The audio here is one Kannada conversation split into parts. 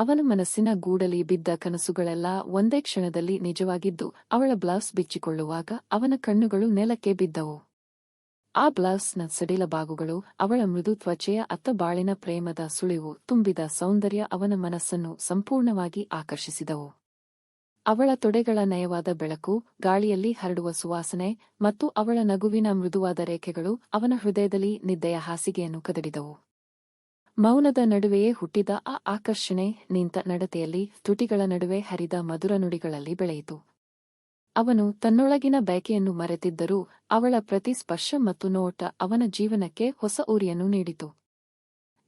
ಅವನ ಮನಸ್ಸಿನ ಗೂಡಲಿ ಬಿದ್ದ ಕನಸುಗಳೆಲ್ಲ ಒಂದೇ ಕ್ಷಣದಲ್ಲಿ ನಿಜವಾಗಿದ್ದು, ಅವಳ ಬ್ಲೌಸ್ ಬಿಚ್ಚಿಕೊಳ್ಳುವಾಗ ಅವನ ಕಣ್ಣುಗಳು ನೆಲಕ್ಕೆ ಬಿದ್ದವು. ಆ ಬ್ಲೌಸ್ನ ಸಡಿಲ ಬಾಗುಗಳು ಅವಳ ಮೃದು ತ್ವಚೆಯ ಅತ್ತ ಬಾಳಿನ ಪ್ರೇಮದ ಸುಳಿವು ತುಂಬಿದ ಸೌಂದರ್ಯ ಅವನ ಮನಸ್ಸನ್ನು ಸಂಪೂರ್ಣವಾಗಿ ಆಕರ್ಷಿಸಿದವು. ಅವಳ ತೊಡೆಗಳ ನಯವಾದ ಬೆಳಕು, ಗಾಳಿಯಲ್ಲಿ ಹರಡುವ ಸುವಾಸನೆ ಮತ್ತು ಅವಳ ನಗುವಿನ ಮೃದುವಾದ ರೇಖೆಗಳು ಅವನ ಹೃದಯದಲ್ಲಿ ನಿದ್ದೆಯ ಹಾಸಿಗೆಯನ್ನು ಕದಡಿದವು. ಮೌನದ ನಡುವೆಯೇ ಹುಟ್ಟಿದ ಆ ಆಕರ್ಷಣೆ ನಿಂತ ನಡತೆಯಲ್ಲಿ ತುಟಿಗಳ ನಡುವೆ ಹರಿದ ಮಧುರ ನುಡಿಗಳಲ್ಲಿ ಬೆಳೆಯಿತು. ಅವನು ತನ್ನೊಳಗಿನ ಬಯಕೆಯನ್ನು ಮರೆತಿದ್ದರೂ ಅವಳ ಪ್ರತಿ ಸ್ಪರ್ಶ ಮತ್ತು ನೋಟ ಅವನ ಜೀವನಕ್ಕೆ ಹೊಸ ಉರಿಯನ್ನು ನೀಡಿತು.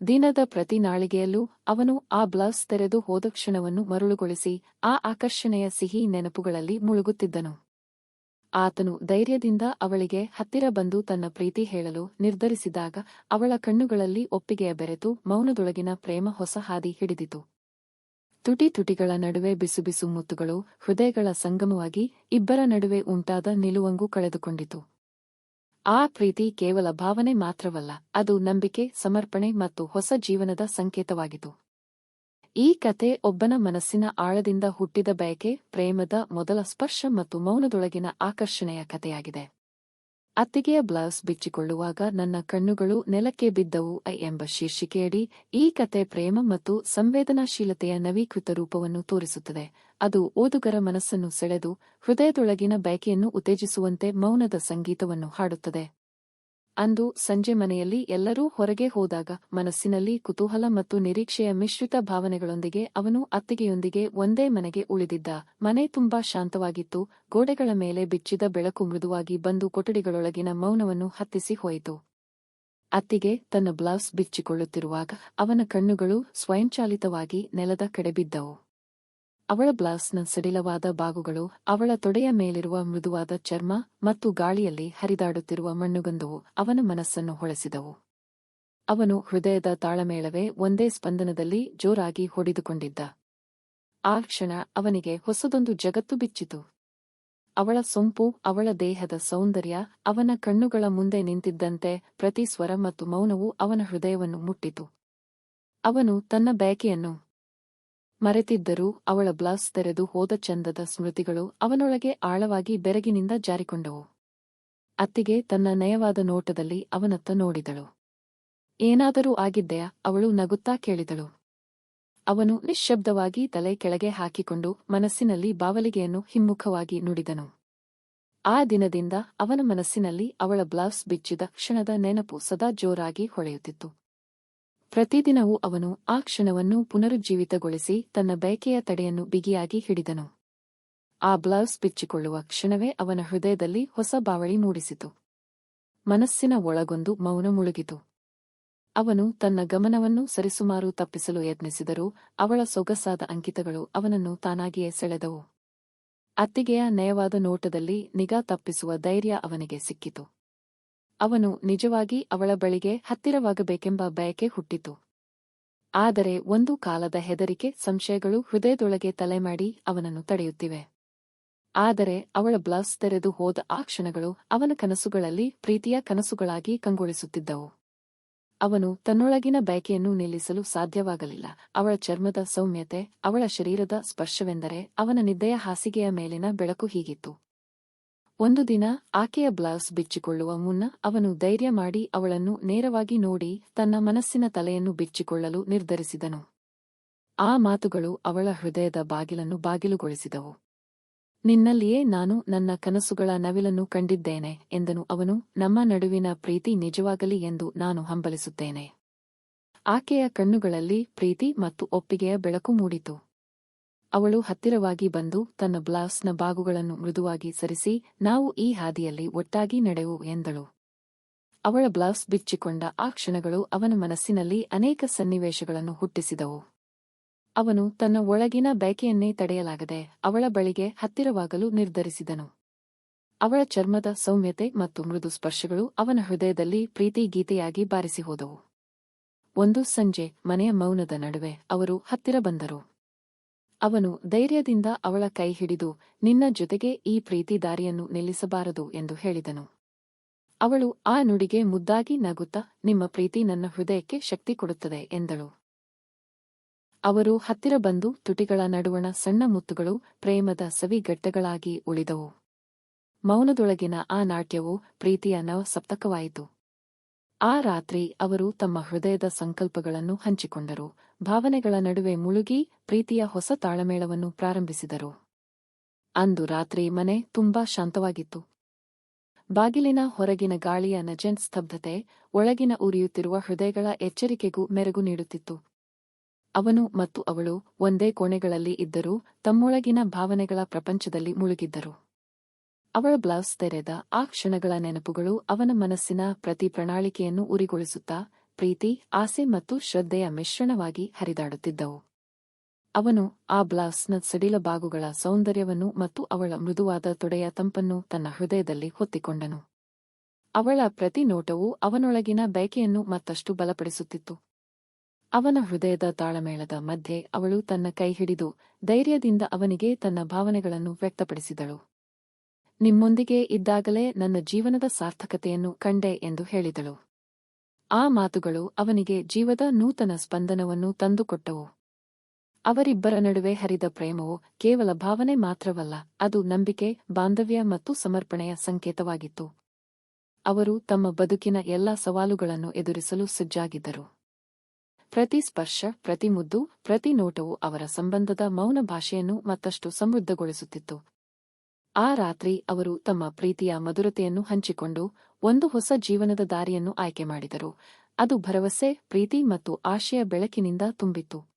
ದಿನದ ಪ್ರತಿ ನಾಳಿಗೆಯಲ್ಲೂ ಅವನು ಆ ಬ್ಲೌಸ್ ತೆರೆದು ಹೋದ ಕ್ಷಣವನ್ನು ಮರುಳುಗೊಳಿಸಿ ಆ ಆಕರ್ಷಣೆಯ ಸಿಹಿ ನೆನಪುಗಳಲ್ಲಿ ಮುಳುಗುತ್ತಿದ್ದನು. ಆತನು ಧೈರ್ಯದಿಂದ ಅವಳಿಗೆ, ಹತ್ತಿರ ಬಂದು ತನ್ನ ಪ್ರೀತಿ ಹೇಳಲು ನಿರ್ಧರಿಸಿದಾಗ ಅವಳ ಕಣ್ಣುಗಳಲ್ಲಿ ಒಪ್ಪಿಗೆಯ ಬೆರೆತು ಮೌನದೊಳಗಿನ ಪ್ರೇಮ ಹೊಸ ಹಾದಿ ಹಿಡಿದಿತು. ತುಟಿ ತುಟಿಗಳ ನಡುವೆ ಬಿಸುಬಿಸು ಮುತ್ತುಗಳು ಹೃದಯಗಳ ಸಂಗಮವಾಗಿ ಇಬ್ಬರ ನಡುವೆ ಉಂಟಾದ ನಿಲುವಂಗು ಕಳೆದುಕೊಂಡಿತು. ಆ ಪ್ರೀತಿ ಕೇವಲ ಭಾವನೆ ಮಾತ್ರವಲ್ಲ, ಅದು ನಂಬಿಕೆ, ಸಮರ್ಪಣೆ ಮತ್ತು ಹೊಸ ಜೀವನದ ಸಂಕೇತವಾಗಿತು ಈ ಕತೆ ಒಬ್ಬನ ಮನಸ್ಸಿನ ಆಳದಿಂದ ಹುಟ್ಟಿದ ಬಯಕೆ, ಪ್ರೇಮದ ಮೊದಲ ಸ್ಪರ್ಶ ಮತ್ತು ಮೌನದೊಳಗಿನ ಆಕರ್ಷಣೆಯ ಕಥೆಯಾಗಿದೆ. ಅತ್ತಿಗೆಯ ಬ್ಲೌಸ್ ಬಿಚ್ಚಿಕೊಳ್ಳುವಾಗ ನನ್ನ ಕಣ್ಣುಗಳು ನೆಲಕ್ಕೆ ಬಿದ್ದವು ಐ ಎಂಬ ಶೀರ್ಷಿಕೆಯಡಿ, ಈ ಕತೆ ಪ್ರೇಮ ಮತ್ತು ಸಂವೇದನಾಶೀಲತೆಯ ನವೀಕೃತ ರೂಪವನ್ನು ತೋರಿಸುತ್ತದೆ. ಅದು ಓದುಗರ ಮನಸ್ಸನ್ನು ಸೆಳೆದು, ಹೃದಯದೊಳಗಿನ ಬಯಕೆಯನ್ನು ಉತ್ತೇಜಿಸುವಂತೆ ಮೌನದ ಸಂಗೀತವನ್ನು ಹಾಡುತ್ತದೆ. ಅಂದು ಸಂಜೆ ಮನೆಯಲ್ಲಿ ಎಲ್ಲರೂ ಹೊರಗೆ ಹೋದಾಗ ಮನಸ್ಸಿನಲ್ಲಿ ಕುತೂಹಲ ಮತ್ತು ನಿರೀಕ್ಷೆಯ ಮಿಶ್ರಿತ ಭಾವನೆಗಳೊಂದಿಗೆ ಅವನು ಅತ್ತಿಗೆಯೊಂದಿಗೆ ಒಂದೇ ಮನೆಗೆ ಉಳಿದಿದ್ದ. ಮನೆ ತುಂಬಾ ಶಾಂತವಾಗಿತ್ತು. ಗೋಡೆಗಳ ಮೇಲೆ ಬಿಚ್ಚಿದ ಬೆಳಕು ಮೃದುವಾಗಿ ಬಂದು ಕೊಠಡಿಗಳೊಳಗಿನ ಮೌನವನ್ನು ಹತ್ತಿಸಿ ಹೋಯಿತು. ಅತ್ತಿಗೆ ತನ್ನ ಬ್ಲೌಸ್ ಬಿಚ್ಚಿಕೊಳ್ಳುತ್ತಿರುವಾಗ ಅವನ ಕಣ್ಣುಗಳು ಸ್ವಯಂಚಾಲಿತವಾಗಿ ನೆಲದ ಕಡೆ ಬಿದ್ದವು. ಅವಳ ಬ್ಲೌಸ್ನ ಸಡಿಲವಾದ ಬಾಗುಗಳು, ಅವಳ ತೊಡೆಯ ಮೇಲಿರುವ ಮೃದುವಾದ ಚರ್ಮ ಮತ್ತು ಗಾಳಿಯಲ್ಲಿ ಹರಿದಾಡುತ್ತಿರುವ ಮಣ್ಣುಗಂಧವು ಅವನ ಮನಸ್ಸನ್ನು ಹೊಳೆಸಿದವು. ಅವನು ಹೃದಯದ ತಾಳಮೇಳವೇ ಒಂದೇ ಸ್ಪಂದನದಲ್ಲಿ ಜೋರಾಗಿ ಹೊಡೆದುಕೊಂಡಿದ್ದ. ಆ ಕ್ಷಣ ಅವನಿಗೆ ಹೊಸದೊಂದು ಜಗತ್ತು ಬಿಚ್ಚಿತು. ಅವಳ ಸೊಂಪು, ಅವಳ ದೇಹದ ಸೌಂದರ್ಯ, ಅವನ ಕಣ್ಣುಗಳ ಮುಂದೆ ನಿಂತಿದ್ದಂತೆ ಪ್ರತಿ ಸ್ವರ ಮತ್ತು ಮೌನವು ಅವನ ಹೃದಯವನ್ನು ಮುಟ್ಟಿತು. ಅವನು ತನ್ನ ಬಯಕೆಯನ್ನು ಮರೆತಿದ್ದರೂ ಅವಳ ಬ್ಲೌಸ್ ತೆರೆದು ಹೋದ ಚಂದದ ಸ್ಮೃತಿಗಳು ಅವನೊಳಗೆ ಆಳವಾಗಿ ಬೆರಗಿನಿಂದ ಜಾರಿಕೊಂಡವು. ಅತ್ತಿಗೆ ತನ್ನ ನಯವಾದ ನೋಟದಲ್ಲಿ ಅವನತ್ತ ನೋಡಿದಳು. ಏನಾದರೂ ಆಗಿದ್ದೆಯಾ ಅವಳು ನಗುತ್ತಾ ಕೇಳಿದಳು. ಅವನು ನಿಶ್ಶಬ್ದವಾಗಿ ತಲೆ ಕೆಳಗೆ ಹಾಕಿಕೊಂಡು ಮನಸ್ಸಿನಲ್ಲಿ ಬಾವಲಿಗೆಯನ್ನು ಹಿಮ್ಮುಖವಾಗಿ ನುಡಿದನು. ಆ ದಿನದಿಂದ ಅವನ ಮನಸ್ಸಿನಲ್ಲಿ ಅವಳ ಬ್ಲೌಸ್ ಬಿಚ್ಚಿದ ಕ್ಷಣದ ನೆನಪು ಸದಾ ಜೋರಾಗಿ ಹೊಳೆಯುತ್ತಿತ್ತು. ಪ್ರತಿದಿನವೂ ಅವನು ಆ ಕ್ಷಣವನ್ನು ಪುನರುಜ್ಜೀವಿತಗೊಳಿಸಿ ತನ್ನ ಬಯಕೆಯ ತಡೆಯನ್ನು ಬಿಗಿಯಾಗಿ ಹಿಡಿದನು. ಆ ಬ್ಲೌಸ್ ಬಿಚ್ಚಿಕೊಳ್ಳುವ ಕ್ಷಣವೇ ಅವನ ಹೃದಯದಲ್ಲಿ ಹೊಸ ಬಾವಳಿ ಮೂಡಿಸಿತು. ಮನಸ್ಸಿನ ಒಳಗೊಂದು ಮೌನ ಮುಳುಗಿತು. ಅವನು ತನ್ನ ಗಮನವನ್ನು ಸರಿಸುಮಾರು ತಪ್ಪಿಸಲು ಯತ್ನಿಸಿದರೂ ಅವಳ ಸೊಗಸಾದ ಅಂಕಿತಗಳು ಅವನನ್ನು ತಾನಾಗಿಯೇ ಸೆಳೆದವು. ಅತ್ತಿಗೆಯ ನಯವಾದ ನೋಟದಲ್ಲಿ ನಿಗಾ ತಪ್ಪಿಸುವ ಧೈರ್ಯ ಅವನಿಗೆ ಸಿಕ್ಕಿತು. ಅವನು ನಿಜವಾಗಿ ಅವಳ ಬಳಿಗೆ ಹತ್ತಿರವಾಗಬೇಕೆಂಬ ಬಯಕೆ ಹುಟ್ಟಿತು. ಆದರೆ ಒಂದು ಕಾಲದ ಹೆದರಿಕೆ ಸಂಶಯಗಳು ಹೃದಯದೊಳಗೆ ತಲೆಮಾಡಿ ಅವನನ್ನು ತಡೆಯುತ್ತಿವೆ. ಆದರೆ ಅವಳ ಬ್ಲೌಸ್ ತೆರೆದು ಹೋದ ಆ ಕ್ಷಣಗಳು ಅವನ ಕನಸುಗಳಲ್ಲಿ ಪ್ರೀತಿಯ ಕನಸುಗಳಾಗಿ ಕಂಗೊಳಿಸುತ್ತಿದ್ದವು. ಅವನು ತನ್ನೊಳಗಿನ ಬಯಕೆಯನ್ನು ನಿಲ್ಲಿಸಲು ಸಾಧ್ಯವಾಗಲಿಲ್ಲ. ಅವಳ ಚರ್ಮದ ಸೌಮ್ಯತೆ, ಅವಳ ಶರೀರದ ಸ್ಪರ್ಶವೆಂದರೆ ಅವನ ನಿದ್ದೆಯ ಹಾಸಿಗೆಯ ಮೇಲಿನ ಬೆಳಕು ಹೀಗಿತ್ತು. ಒಂದು ದಿನ ಆಕೆಯ ಬ್ಲೌಸ್ ಬಿಚ್ಚಿಕೊಳ್ಳುವ ಮುನ್ನ ಅವನು ಧೈರ್ಯ ಮಾಡಿ ಅವಳನ್ನು ನೇರವಾಗಿ ನೋಡಿ ತನ್ನ ಮನಸ್ಸಿನ ತಲೆಯನ್ನು ಬಿಚ್ಚಿಕೊಳ್ಳಲು ನಿರ್ಧರಿಸಿದನು. ಆ ಮಾತುಗಳು ಅವಳ ಹೃದಯದ ಬಾಗಿಲನ್ನು ಬಾಗಿಲುಗೊಳಿಸಿದವು. ನಿನ್ನಲ್ಲಿಯೇ ನಾನು ನನ್ನ ಕನಸುಗಳ ನವಿಲನ್ನು ಕಂಡಿದ್ದೇನೆ ಎಂದನು ಅವನು, ನಮ್ಮ ನಡುವಿನ ಪ್ರೀತಿ ನಿಜವಾಗಲಿ ಎಂದು ನಾನು ಹಂಬಲಿಸುತ್ತೇನೆ. ಆಕೆಯ ಕಣ್ಣುಗಳಲ್ಲಿ ಪ್ರೀತಿ ಮತ್ತು ಒಪ್ಪಿಗೆಯ ಬೆಳಕು ಮೂಡಿತು. ಅವಳು ಹತ್ತಿರವಾಗಿ ಬಂದು ತನ್ನ ಬ್ಲೌಸ್ನ ಬಾಗುಗಳನ್ನು ಮೃದುವಾಗಿ ಸರಿಸಿ, ನಾವು ಈ ಹಾದಿಯಲ್ಲಿ ಒಟ್ಟಾಗಿ ನಡೆವು ಎಂದಳು. ಅವಳ ಬ್ಲೌಸ್ ಬಿಚ್ಚಿಕೊಂಡ ಆ ಕ್ಷಣಗಳು ಅವನ ಮನಸ್ಸಿನಲ್ಲಿ ಅನೇಕ ಸನ್ನಿವೇಶಗಳನ್ನು ಹುಟ್ಟಿಸಿದವು. ಅವನು ತನ್ನ ಒಳಗಿನ ಬಯಕೆಯನ್ನೇ ತಡೆಯಲಾಗದೆ ಅವಳ ಬಳಿಗೆ ಹತ್ತಿರವಾಗಲು ನಿರ್ಧರಿಸಿದನು. ಅವಳ ಚರ್ಮದ ಸೌಮ್ಯತೆ ಮತ್ತು ಮೃದು ಸ್ಪರ್ಶಗಳು ಅವನ ಹೃದಯದಲ್ಲಿ ಪ್ರೀತಿ ಗೀತೆಯಾಗಿ ಬಾರಿಸಿ ಹೋದವು ಒಂದು ಸಂಜೆ ಮನೆಯ ಮೌನದ ನಡುವೆ ಅವರು ಹತ್ತಿರ ಬಂದರು. ಅವನು ಧೈರ್ಯದಿಂದ ಅವಳ ಕೈ ಹಿಡಿದು, ನಿನ್ನ ಜೊತೆಗೆ ಈ ಪ್ರೀತಿ ದಾರಿಯನ್ನು ನಿಲ್ಲಿಸಬಾರದು ಎಂದು ಹೇಳಿದನು. ಅವಳು ಆ ನುಡಿಗೆ ಮುದ್ದಾಗಿ ನಗುತ್ತಾ, ನಿಮ್ಮ ಪ್ರೀತಿ ನನ್ನ ಹೃದಯಕ್ಕೆ ಶಕ್ತಿ ಕೊಡುತ್ತದೆ ಎಂದಳು. ಅವರು ಹತ್ತಿರ ಬಂದು ತುಟಿಗಳ ನಡುವಣ ಸಣ್ಣ ಮುತ್ತುಗಳು ಪ್ರೇಮದ ಸವಿಗಟ್ಟೆಗಳಾಗಿ ಉಳಿದವು. ಮೌನದೊಳಗಿನ ಆ ನಾಟ್ಯವು ಪ್ರೀತಿಯ ನವಸಪ್ತಕವಾಯಿತು. ಆ ರಾತ್ರಿ ಅವರು ತಮ್ಮ ಹೃದಯದ ಸಂಕಲ್ಪಗಳನ್ನು ಹಂಚಿಕೊಂಡರು. ಭಾವನೆಗಳ ನಡುವೆ ಮುಳುಗಿ ಪ್ರೀತಿಯ ಹೊಸ ತಾಳಮೇಳವನ್ನು ಪ್ರಾರಂಭಿಸಿದರು. ಅಂದು ರಾತ್ರಿ ಮನೆ ತುಂಬಾ ಶಾಂತವಾಗಿತ್ತು. ಬಾಗಿಲಿನ ಹೊರಗಿನ ಗಾಳಿಯ ನಜೆಂಟ್ ಸ್ತಬ್ಧತೆ ಒಳಗಿನ ಉರಿಯುತ್ತಿರುವ ಹೃದಯಗಳ ಎಚ್ಚರಿಕೆಗೂ ಮೆರಗು ನೀಡುತ್ತಿತ್ತು. ಅವನು ಮತ್ತು ಅವಳು ಒಂದೇ ಕೋಣೆಗಳಲ್ಲಿ ಇದ್ದರೂ ತಮ್ಮೊಳಗಿನ ಭಾವನೆಗಳ ಪ್ರಪಂಚದಲ್ಲಿ ಮುಳುಗಿದ್ದರು. ಅವಳ ಬ್ಲೌಸ್ ತೆರೆದ ಆ ಕ್ಷಣಗಳ ನೆನಪುಗಳು ಅವನ ಮನಸ್ಸಿನ ಪ್ರತಿ ಪ್ರಣಾಳಿಕೆಯನ್ನು ಉರಿಗೊಳಿಸುತ್ತಾ ಪ್ರೀತಿ, ಆಸೆ ಮತ್ತು ಶ್ರದ್ಧೆಯ ಮಿಶ್ರಣವಾಗಿ ಹರಿದಾಡುತ್ತಿದ್ದವು. ಅವನು ಆ ಬ್ಲೌಸ್ನ ಸಡಿಲ ಬಾಗುಗಳ ಸೌಂದರ್ಯವನ್ನು ಮತ್ತು ಅವಳ ಮೃದುವಾದ ತೊಡೆಯ ತಂಪನ್ನು ತನ್ನ ಹೃದಯದಲ್ಲಿ ಹೊತ್ತಿಕೊಂಡನು. ಅವಳ ಪ್ರತಿ ನೋಟವೂ ಅವನೊಳಗಿನ ಬಯಕೆಯನ್ನು ಮತ್ತಷ್ಟು ಬಲಪಡಿಸುತ್ತಿತ್ತು. ಅವನ ಹೃದಯದ ತಾಳಮೇಳದ ಮಧ್ಯೆ ಅವಳು ತನ್ನ ಕೈ ಹಿಡಿದು ಧೈರ್ಯದಿಂದ ಅವನಿಗೆ ತನ್ನ ಭಾವನೆಗಳನ್ನು ವ್ಯಕ್ತಪಡಿಸಿದಳು. ನಿಮ್ಮೊಂದಿಗೆ ಇದ್ದಾಗಲೇ ನನ್ನ ಜೀವನದ ಸಾರ್ಥಕತೆಯನ್ನು ಕಂಡೆ ಎಂದು ಹೇಳಿದಳು. ಆ ಮಾತುಗಳು ಅವನಿಗೆ ಜೀವದ ನೂತನ ಸ್ಪಂದನವನ್ನು ತಂದುಕೊಟ್ಟವು. ಅವರಿಬ್ಬರ ನಡುವೆ ಹರಿದ ಪ್ರೇಮವು ಕೇವಲ ಭಾವನೆ ಮಾತ್ರವಲ್ಲ, ಅದು ನಂಬಿಕೆ, ಬಾಂಧವ್ಯ ಮತ್ತು ಸಮರ್ಪಣೆಯ ಸಂಕೇತವಾಗಿತ್ತು. ಅವರು ತಮ್ಮ ಬದುಕಿನ ಎಲ್ಲಾ ಸವಾಲುಗಳನ್ನು ಎದುರಿಸಲು ಸಜ್ಜಾಗಿದ್ದರು. ಪ್ರತಿ ಸ್ಪರ್ಶ, ಪ್ರತಿ ಮುದ್ದು, ಪ್ರತಿ ನೋಟವು ಅವರ ಸಂಬಂಧದ ಮೌನ ಭಾಷೆಯನ್ನು ಮತ್ತಷ್ಟು ಸಮೃದ್ಧಗೊಳಿಸುತ್ತಿತ್ತು. ಆ ರಾತ್ರಿ ಅವರು ತಮ್ಮ ಪ್ರೀತಿಯ ಮಧುರತೆಯನ್ನು ಹಂಚಿಕೊಂಡು ಒಂದು ಹೊಸ ಜೀವನದ ದಾರಿಯನ್ನು ಆಯ್ಕೆ ಮಾಡಿದರು. ಅದು ಭರವಸೆ, ಪ್ರೀತಿ ಮತ್ತು ಆಶಯ ಬೆಳಕಿನಿಂದ ತುಂಬಿತ್ತು.